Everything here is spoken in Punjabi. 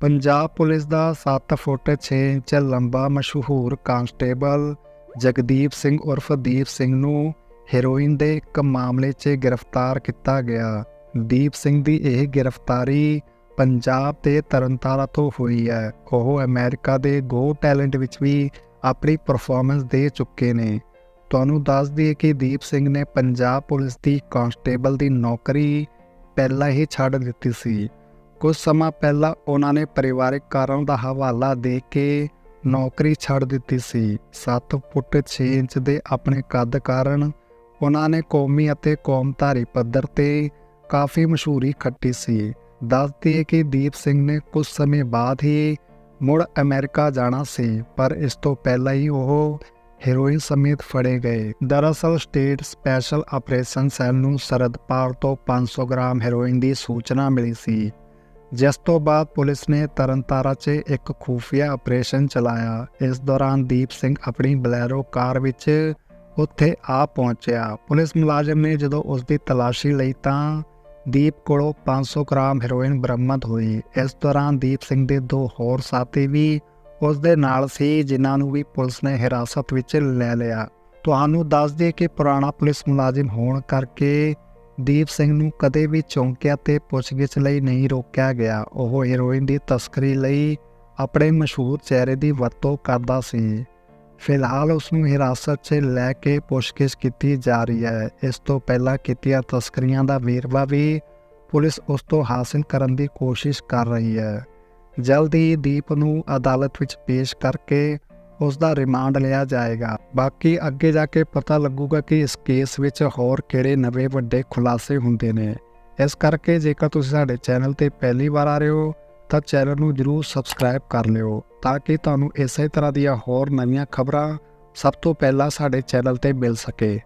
ਪੰਜਾਬ ਪੁਲਿਸ ਦਾ 7 ਫੁੱਟ 6 ਇੰਚ ਲੰਬਾ ਮਸ਼ਹੂਰ ਕਾਂਸਟੇਬਲ ਜਗਦੀਪ ਸਿੰਘ ਉਰਫ ਦੀਪ ਸਿੰਘ ਨੂੰ ਹੈਰੋਇਨ ਦੇ ਇੱਕ ਮਾਮਲੇ 'ਚ ਗ੍ਰਿਫਤਾਰ ਕੀਤਾ ਗਿਆ। ਦੀਪ ਸਿੰਘ ਦੀ ਇਹ ਗ੍ਰਿਫਤਾਰੀ ਪੰਜਾਬ ਤੇ ਤਰਨਤਾਰਾ ਤੋਂ ਹੋਈ ਹੈ। ਉਹ ਅਮਰੀਕਾ ਦੇ ਗੋ ਟੈਲੈਂਟ ਵਿੱਚ ਵੀ ਆਪਣੀ ਪਰਫਾਰਮੈਂਸ ਦੇ ਚੁੱਕੇ ਨੇ। ਤੁਹਾਨੂੰ ਦੱਸ ਦਈਏ ਕਿ ਦੀਪ ਸਿੰਘ ਨੇ ਪੰਜਾਬ ਪੁਲਿਸ ਦੀ ਕਾਂਸਟੇਬਲ ਦੀ ਨੌਕਰੀ ਪਹਿਲਾਂ ਹੀ ਛੱਡ ਦਿੱਤੀ ਸੀ। ਕੁਝ ਸਮਾਂ ਪਹਿਲਾਂ ਉਹਨਾਂ ਨੇ ਪਰਿਵਾਰਕ ਕਾਰਨ ਦਾ ਹਵਾਲਾ ਦੇ ਕੇ ਨੌਕਰੀ ਛੱਡ ਦਿੱਤੀ ਸੀ। 7 ਫੁੱਟ 6 ਇੰਚ ਦੇ ਆਪਣੇ ਕੱਦ ਕਾਰਨ ਉਹਨਾਂ ਨੇ ਕੌਮੀ ਅਤੇ ਕੌਮਧਾਰੀ ਪੱਧਰ ਤੇ ਕਾਫੀ ਮਸ਼ਹੂਰੀ ਖੱਟੀ ਸੀ। ਦੱਸਦੀ ਹੈ ਕਿ ਦੀਪ ਸਿੰਘ ਨੇ ਕੁਝ ਸਮੇਂ ਬਾਅਦ ਹੀ ਮੁੜ ਅਮਰੀਕਾ ਜਾਣਾ ਸੀ, ਪਰ ਇਸ ਤੋਂ ਪਹਿਲਾਂ ਹੀ ਉਹ ਹੈਰੋਇਨ ਸਮੇਤ ਫੜੇ ਗਏ। ਦਰਅਸਲ ਸਟੇਟ ਸਪੈਸ਼ਲ ਆਪਰੇਸ਼ਨ ਸੈੱਲ ਨੂੰ ਸਰਦਪਾਲ ਤੋਂ 500 ਗ੍ਰਾਮ ਹੈਰੋਇਨ ਦੀ ਸੂਚਨਾ ਮਿਲੀ ਸੀ। ਜਿਸ ਤੋਂ ਬਾਅਦ ਪੁਲਿਸ ਨੇ ਤਰਨਤਾਰਾ 'ਚ ਇੱਕ ਖੂਫੀਆ ਆਪਰੇਸ਼ਨ ਚਲਾਇਆ। ਇਸ ਦੌਰਾਨ ਦੀਪ ਸਿੰਘ ਆਪਣੀ ਬਲੈਰੋ ਕਾਰ ਵਿੱਚ ਉੱਥੇ ਆ ਪਹੁੰਚਿਆ। ਪੁਲਿਸ ਮੁਲਾਜ਼ਮ ਨੇ ਜਦੋਂ ਉਸ ਦੀ ਤਲਾਸ਼ੀ ਲਈ ਤਾਂ ਦੀਪ ਕੋਲੋਂ 500 ਗ੍ਰਾਮ ਹੈਰੋਇਨ ਬਰਾਮਦ ਹੋਈ ਇਸ ਦੌਰਾਨ ਦੀਪ ਸਿੰਘ ਦੇ ਦੋ ਹੋਰ ਸਾਥੀ ਵੀ ਉਸ ਦੇ ਨਾਲ ਸੀ, ਜਿਨ੍ਹਾਂ ਨੂੰ ਵੀ ਪੁਲਿਸ ਨੇ ਹਿਰਾਸਤ ਵਿੱਚ ਲੈ ਲਿਆ। ਤੁਹਾਨੂੰ ਦੱਸ ਦਈਏ ਕਿ ਪੁਰਾਣਾ ਪੁਲਿਸ ਮੁਲਾਜ਼ਮ ਹੋਣ ਕਰਕੇ ਦੀਪ ਸਿੰਘ ਨੂੰ ਕਦੇ ਵੀ ਚੌਂਕਿਆ ਤੇ ਪੁੱਛਗਿੱਛ ਲਈ ਨਹੀਂ ਰੋਕਿਆ ਗਿਆ। ਉਹ ਹੀਰੋਇਨ ਦੀ ਤਸਕਰੀ ਲਈ ਆਪਣੇ ਮਸ਼ਹੂਰ ਚਿਹਰੇ ਦੀ ਵਰਤੋਂ ਕਰਦਾ ਸੀ। ਫਿਲਹਾਲ ਉਸ ਨੂੰ ਹਿਰਾਸਤ 'ਚ ਲੈ ਕੇ ਪੁੱਛਗਿੱਛ ਕੀਤੀ ਜਾ ਰਹੀ ਹੈ। ਇਸ ਤੋਂ ਪਹਿਲਾਂ ਕੀਤੀਆਂ ਤਸਕਰੀਆਂ ਦਾ ਵੇਰਵਾ ਵੀ ਪੁਲਿਸ ਉਸ ਤੋਂ ਹਾਸਲ ਕਰਨ ਦੀ ਕੋਸ਼ਿਸ਼ ਕਰ ਰਹੀ ਹੈ। ਜਲਦੀ ਹੀ ਦੀਪ ਨੂੰ ਅਦਾਲਤ ਵਿੱਚ ਪੇਸ਼ ਕਰਕੇ ਉਸ ਦਾ ਰਿਮਾਂਡ ਲਿਆ ਜਾਏਗਾ। ਬਾਕੀ ਅੱਗੇ ਜਾ ਕੇ ਪਤਾ ਲੱਗੂਗਾ ਕਿ ਇਸ ਕੇਸ ਵਿੱਚ ਹੋਰ ਕਿਹੜੇ ਨਵੇਂ ਵੱਡੇ ਖੁਲਾਸੇ ਹੁੰਦੇ ਨੇ। ਇਸ ਕਰਕੇ ਜੇਕਰ ਤੁਸੀਂ ਸਾਡੇ ਚੈਨਲ ਤੇ ਪਹਿਲੀ ਵਾਰ ਆ ਰਹੇ ਹੋ, ਤਾਂ ਚੈਨਲ ਨੂੰ ਜਰੂਰ ਸਬਸਕ੍ਰਾਈਬ ਕਰ ਲਿਓ, ਤਾਂ ਕਿ ਤੁਹਾਨੂੰ ਇਸੇ ਤਰ੍ਹਾਂ ਦੀਆਂ ਹੋਰ ਨਵੀਆਂ ਖਬਰਾਂ ਸਭ ਤੋਂ ਪਹਿਲਾਂ ਸਾਡੇ ਚੈਨਲ ਤੇ ਮਿਲ ਸਕੇ।